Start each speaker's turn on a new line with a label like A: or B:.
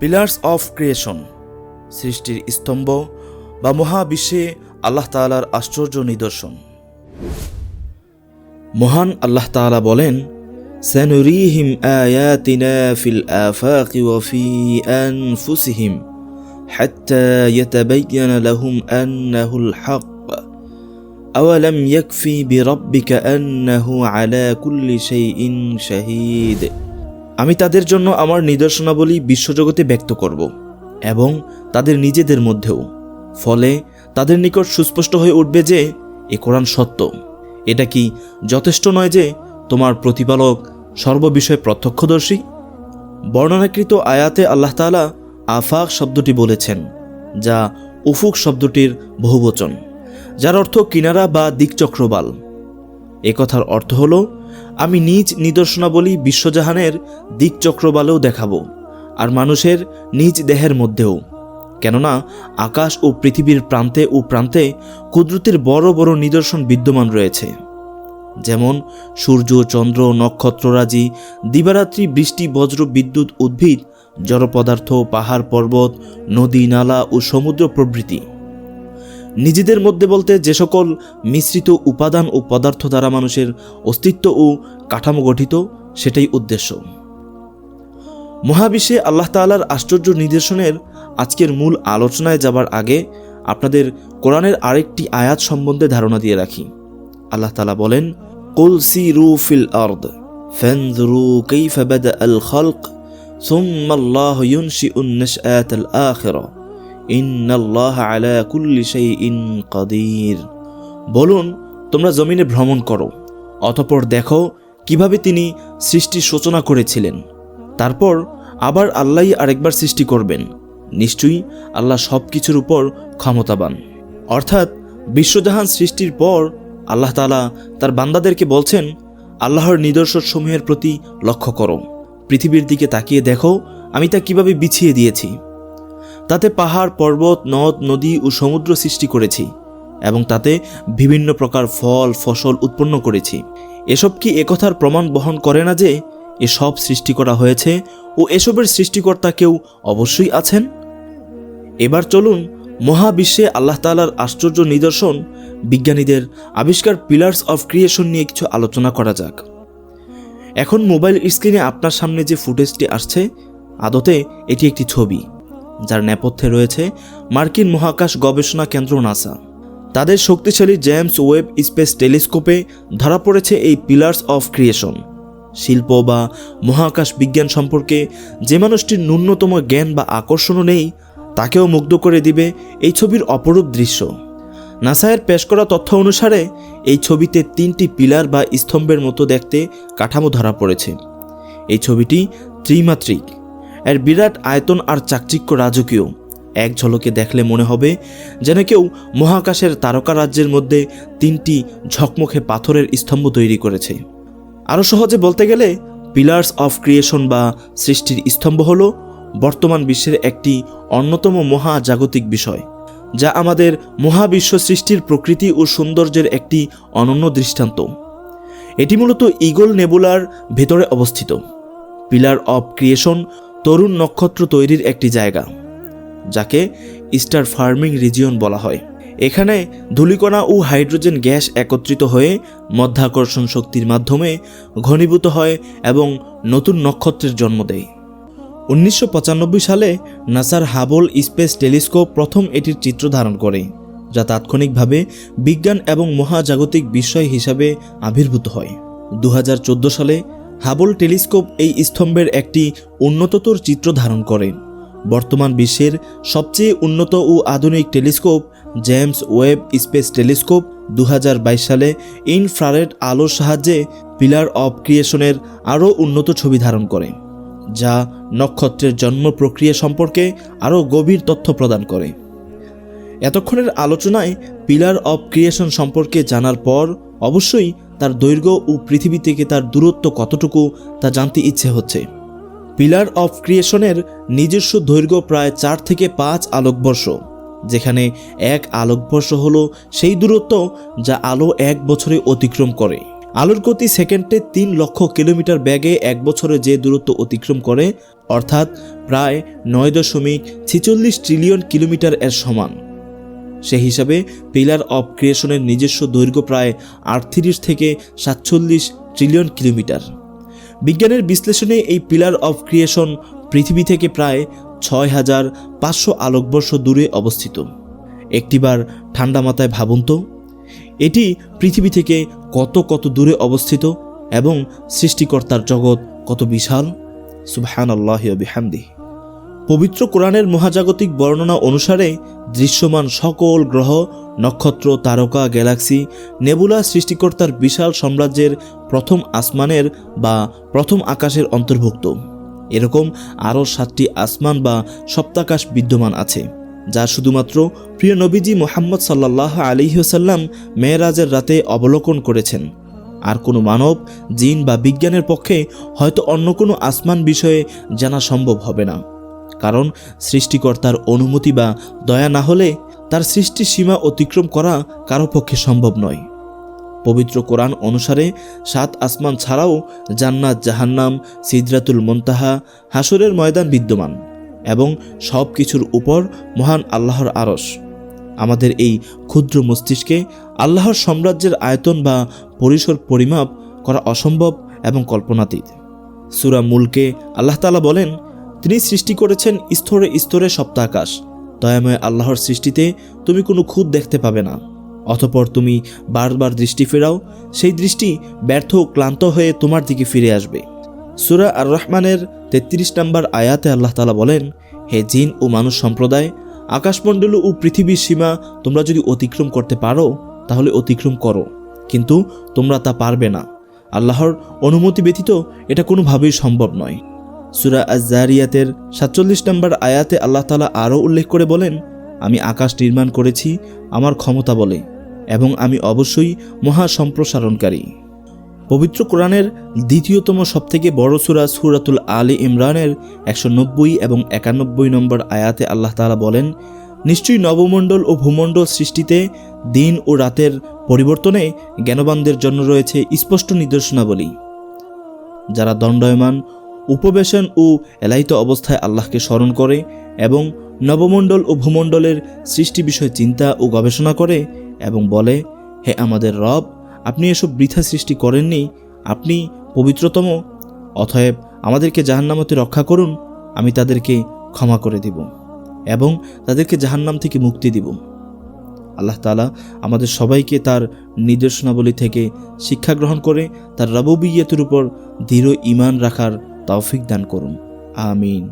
A: Pillars of creation সৃষ্টির স্তম্ভ বা মহাবিশ্বে আল্লাহ তাআলার আশ্চর্য নিদর্শন মহান আল্লাহ তাআলা বলেন سنريهم آياتنا في الآفاق وفي أنفسهم حتى يتبين لهم أنه الحق أولم يكفي بربك أنه على كل شيء شهيد আমি তাদের জন্য আমার নিদর্শনাবলী বিশ্বজগতে ব্যক্ত করব এবং তাদের নিজেদের মধ্যেও। ফলে তাদের নিকট সুস্পষ্ট হয়ে উঠবে যে, এ কোরআন সত্য। এটা কি যথেষ্ট নয় যে, তোমার প্রতিপালক সর্ববিষয়ে প্রত্যক্ষদর্শী? বর্ণনাকৃত আয়াতে আল্লাহ তাআলা আফাক শব্দটি বলেছেন, যা উফুক শব্দটির বহুবচন, যার অর্থ কিনারা বা দিকচক্রবাল। এ কথার অর্থ হল আমি নিজ নিদর্শনাবলী বিশ্বজাহানের দিকচক্রবালেও দেখাবো, আর মানুষের নিজ দেহের মধ্যেও। কেননা আকাশ ও পৃথিবীর প্রান্তে ও প্রান্তে কুদরতের বড় বড় নিদর্শন বিদ্যমান রয়েছে। যেমন সূর্য, চন্দ্র নক্ষত্ররাজি দিবারাত্রি বৃষ্টি, বজ্র, বিদ্যুৎ, উদ্ভিদ, জড়পদার্থ, পাহাড়, পর্বত, নদী, নালা ও সমুদ্র প্রভৃতি। নিজেদের মধ্যে বলতে যে সকল মিশ্রিত উপাদান ও পদার্থ দ্বারা মানুষের অস্তিত্ব ও কাঠামো গঠিত, সেটাই উদ্দেশ্য। মহাবিশ্বে আল্লাহ তাআলার আশ্চর্য নিদর্শনের আজকের মূল আলোচনায় যাবার আগে আপনাদের কোরআনের আরেকটি আয়াত সম্বন্ধে ধারণা দিয়ে রাখি। আল্লাহ তাআলা বলেন, কুল সিরু ফিল আরদ আল খালক, সুম্মা আল্লাহ ইউনশিউন নাশআত আল আখিরা। বলুন, তোমরা জমিনে ভ্রমণ করো, অতপর দেখো কীভাবে তিনি সৃষ্টির সূচনা করেছিলেন। তারপর আবার আল্লাহই আরেকবার সৃষ্টি করবেন। নিশ্চয়ই আল্লাহ সব কিছুর উপর ক্ষমতাবান। অর্থাৎ বিশ্বজাহান সৃষ্টির পর আল্লাহ তালা তার বান্দাদেরকে বলছেন, আল্লাহর নিদর্শন সমূহের প্রতি লক্ষ্য করো। পৃথিবীর দিকে তাকিয়ে দেখো, আমি তা কীভাবে বিছিয়ে দিয়েছি। তাতে পাহাড়, পর্বত, নদ, নদী ও সমুদ্র সৃষ্টি করেছি এবং তাতে বিভিন্ন প্রকার ফল, ফসল উৎপন্ন করেছি। এসব কি একথার প্রমাণ বহন করে না যে এসব সৃষ্টি করা হয়েছে ও এসবের সৃষ্টিকর্তা কেউ অবশ্যই আছেন? এবার চলুন মহাবিশ্বে আল্লাহ তালার আশ্চর্য নিদর্শন বিজ্ঞানীদের আবিষ্কার পিলার্স অফ ক্রিয়েশন নিয়ে কিছু আলোচনা করা যাক। এখন মোবাইল স্ক্রিনে আপনার সামনে যে ফুটেজটি আসছে, আদতে এটি একটি ছবি। যার নেপথ্যে রয়েছে মার্কিন মহাকাশ গবেষণা কেন্দ্র নাসা। তাদের শক্তিশালী জেমস ওয়েব স্পেস টেলিস্কোপে ধরা পড়েছে এই পিলার্স অফ ক্রিয়েশন শিল্প বা মহাকাশ বিজ্ঞান সম্পর্কে যে মানুষটির ন্যূনতম জ্ঞান বা আকর্ষণও নেই, তাকেও মুগ্ধ করে দিবে এই ছবির অপরূপ দৃশ্য। নাসায়ের পেশ করা তথ্য অনুসারে, এই ছবিতে তিনটি পিলার বা স্তম্ভের মতো দেখতে কাঠামো ধরা পড়েছে। এই ছবিটি ত্রিমাত্রিক। এর বিরাট আয়তন আর চাকচিক্য রাজকীয়। এক ঝলকে দেখলে মনে হবে যেন কেউ মহাকাশের তারকা রাজ্যের মধ্যে তিনটি ঝকমকে পাথরের স্তম্ভ তৈরি করেছে। আরও সহজে বলতে গেলে পিলার্স অফ ক্রিয়েশন বা সৃষ্টির স্তম্ভ হল বর্তমান বিশ্বের একটি অন্যতম মহাজাগতিক বিষয়, যা আমাদের মহাবিশ্ব সৃষ্টির প্রকৃতি ও সৌন্দর্যের একটি অনন্য দৃষ্টান্ত। এটি মূলত ইগল নেবুলার ভেতরে অবস্থিত। পিলার অফ ক্রিয়েশন তরুণ নক্ষত্র তৈরির একটি জায়গা, যাকে স্টার ফার্মিং রিজিয়ন বলা হয়। এখানে ধূলিকণা ও হাইড্রোজেন গ্যাস একত্রিত হয়ে মধ্যাকর্ষণ শক্তির মাধ্যমে ঘনীভূত হয় এবং নতুন নক্ষত্রের জন্ম দেয়। উনিশশো পঁচানব্বই সালে নাসার হাবল স্পেস টেলিস্কোপ প্রথম এটির চিত্র ধারণ করে, যা তাৎক্ষণিকভাবে বিজ্ঞান এবং মহাজাগতিক বিষয় হিসাবে আবির্ভূত হয়। দু হাজার চোদ্দ সালে হাবল টেলিস্কোপ এই স্তম্ভের একটি উন্নততর চিত্র ধারণ করে। বর্তমান বিশ্বের সবচেয়ে উন্নত ও আধুনিক telescope James Webb space telescope দু হাজার বাইশ সালে ইনফ্রারেড আলোর সাহায্যে পিলার অব ক্রিয়েশনের আরও উন্নত ছবি ধারণ করে, যা নক্ষত্রের জন্ম প্রক্রিয়া সম্পর্কে আরও গভীর তথ্য প্রদান করে। এতক্ষণের আলোচনায় পিলার অব ক্রিয়েশন সম্পর্কে জানার পর অবশ্যই তার দৈর্ঘ্য ও পৃথিবী থেকে তার দূরত্ব কতটুকু তা জানতে ইচ্ছে হচ্ছে। পিলার অফ ক্রিয়েশনের নিজস্ব দৈর্ঘ্য প্রায় চার থেকে পাঁচ আলোকবর্ষ, যেখানে এক আলোকবর্ষ হল সেই দূরত্ব যা আলো এক বছরে অতিক্রম করে। আলোর গতি সেকেন্ডে তিন লক্ষ কিলোমিটার ব্যাগে এক বছরে যে দূরত্ব অতিক্রম করে, অর্থাৎ প্রায় নয় দশমিক ছিচল্লিশ ট্রিলিয়ন কিলোমিটার এর সমান। সে হিসাবে পিলার অফ ক্রিয়েশনের নিজস্ব দৈর্ঘ্য প্রায় আটত্রিশ থেকে সাতচল্লিশ ট্রিলিয়ন কিলোমিটার। বিজ্ঞানের বিশ্লেষণে এই পিলার অফ ক্রিয়েশন পৃথিবী থেকে প্রায় ছয় হাজার পাঁচশো আলোকবর্ষ দূরে অবস্থিত। একটিবার ঠান্ডা মাথায় ভাবুন তো, এটি পৃথিবী থেকে কত কত দূরে অবস্থিত এবং সৃষ্টিকর্তার জগৎ কত বিশাল? সুবহান আল্লাহ বিহামদি পবিত্র কোরআনের মহাজাগতিক বর্ণনা অনুসারে দৃশ্যমান সকল গ্রহ, নক্ষত্র, তারকা, গ্যালাক্সি, নেবুলা সৃষ্টিকর্তার বিশাল সাম্রাজ্যের প্রথম আসমানের বা প্রথম আকাশের অন্তর্ভুক্ত। এরকম আরও সাতটি আসমান বা সপ্তাকাশ বিদ্যমান আছে, যা শুধুমাত্র প্রিয় নবীজি মোহাম্মদ সাল্লাহ আলিহাসাল্লাম মেয়েরাজের রাতে অবলোকন করেছেন। আর কোনো মানব, জিন বা বিজ্ঞানের পক্ষে হয়তো অন্য কোনো আসমান বিষয়ে জানা সম্ভব হবে না। কারণ সৃষ্টিকর্তার অনুমতি বা দয়া না হলে তার সৃষ্টির সীমা অতিক্রম করা কারও পক্ষে সম্ভব নয়। পবিত্র কোরআন অনুসারে সাত আসমান ছাড়াও জান্নাত, জাহান্নাম, সিদরাতুল মন্তাহা হাসরের ময়দান বিদ্যমান এবং সব কিছুর উপর মহান আল্লাহর আরস আমাদের এই ক্ষুদ্র মস্তিষ্কে আল্লাহর সাম্রাজ্যের আয়তন বা পরিসর পরিমাপ করা অসম্ভব এবং কল্পনাতীত। সুরা মুলকে আল্লাহ তালা বলেন তিনি সৃষ্টি করেছেন স্তরে স্তরে সপ্তাহাকাশ দয়াময় আল্লাহর সৃষ্টিতে তুমি কোনো খুদ দেখতে পাবে না। অতপর তুমি বারবার দৃষ্টি ফেরাও, সেই দৃষ্টি ব্যর্থ ক্লান্ত হয়ে তোমার দিকে ফিরে আসবে। সুরা আর রহমানের তেত্রিশ নম্বর আয়াতে আল্লাহ তালা বলেন, হে জিন ও মানুষ সম্প্রদায়, আকাশমণ্ডল ও পৃথিবীর সীমা তোমরা যদি অতিক্রম করতে পারো, তাহলে অতিক্রম করো। কিন্তু তোমরা তা পারবে না। আল্লাহর অনুমতি ব্যতীত এটা কোনোভাবেই সম্ভব নয়। সুরা আজারিয়াতের সাতচল্লিশ নম্বর আয়াতে আল্লাহ তালা আরও উল্লেখ করে বলেন, আমি আকাশ নির্মাণ করেছি, আমার ক্ষমতা বলে, এবং আমি অবশ্যই মহা সম্প্রসারণকারী পবিত্র কোরআনের দ্বিতীয়তম সবথেকে বড় সুরা সুরাতুল আলী ইমরানের একশো নব্বই এবং একানব্বই নম্বর আয়াতে আল্লাহ তালা বলেন, নিশ্চয়ই নবমণ্ডল ও ভূমণ্ডল সৃষ্টিতে দিন ও রাতের পরিবর্তনে জ্ঞানবানদের জন্য রয়েছে স্পষ্ট নিদর্শনাবলী। যারা দণ্ডায়মান উপবেশন ও এলাহিত অবস্থায় আল্লাহকে স্মরণ করে এবং নবমণ্ডল ও ভূমণ্ডলের সৃষ্টি বিষয়ে চিন্তা ও গবেষণা করে এবং বলে, হে আমাদের রব, আপনি এসব বৃথা সৃষ্টি করেননি, আপনি পবিত্রতম, অতএব আমাদেরকে জাহান্নামতে রক্ষা করুন, আমি তাদেরকে ক্ষমা করে দিব এবং তাদেরকে জাহান্নাম থেকে মুক্তি দিব। আল্লাহ তালা আমাদের সবাইকে তার নির্দেশনাবলী থেকে শিক্ষা গ্রহণ করে তার রববিয়তের উপর দৃঢ় ইমান রাখার তৌফিক দান করুন। আমিন।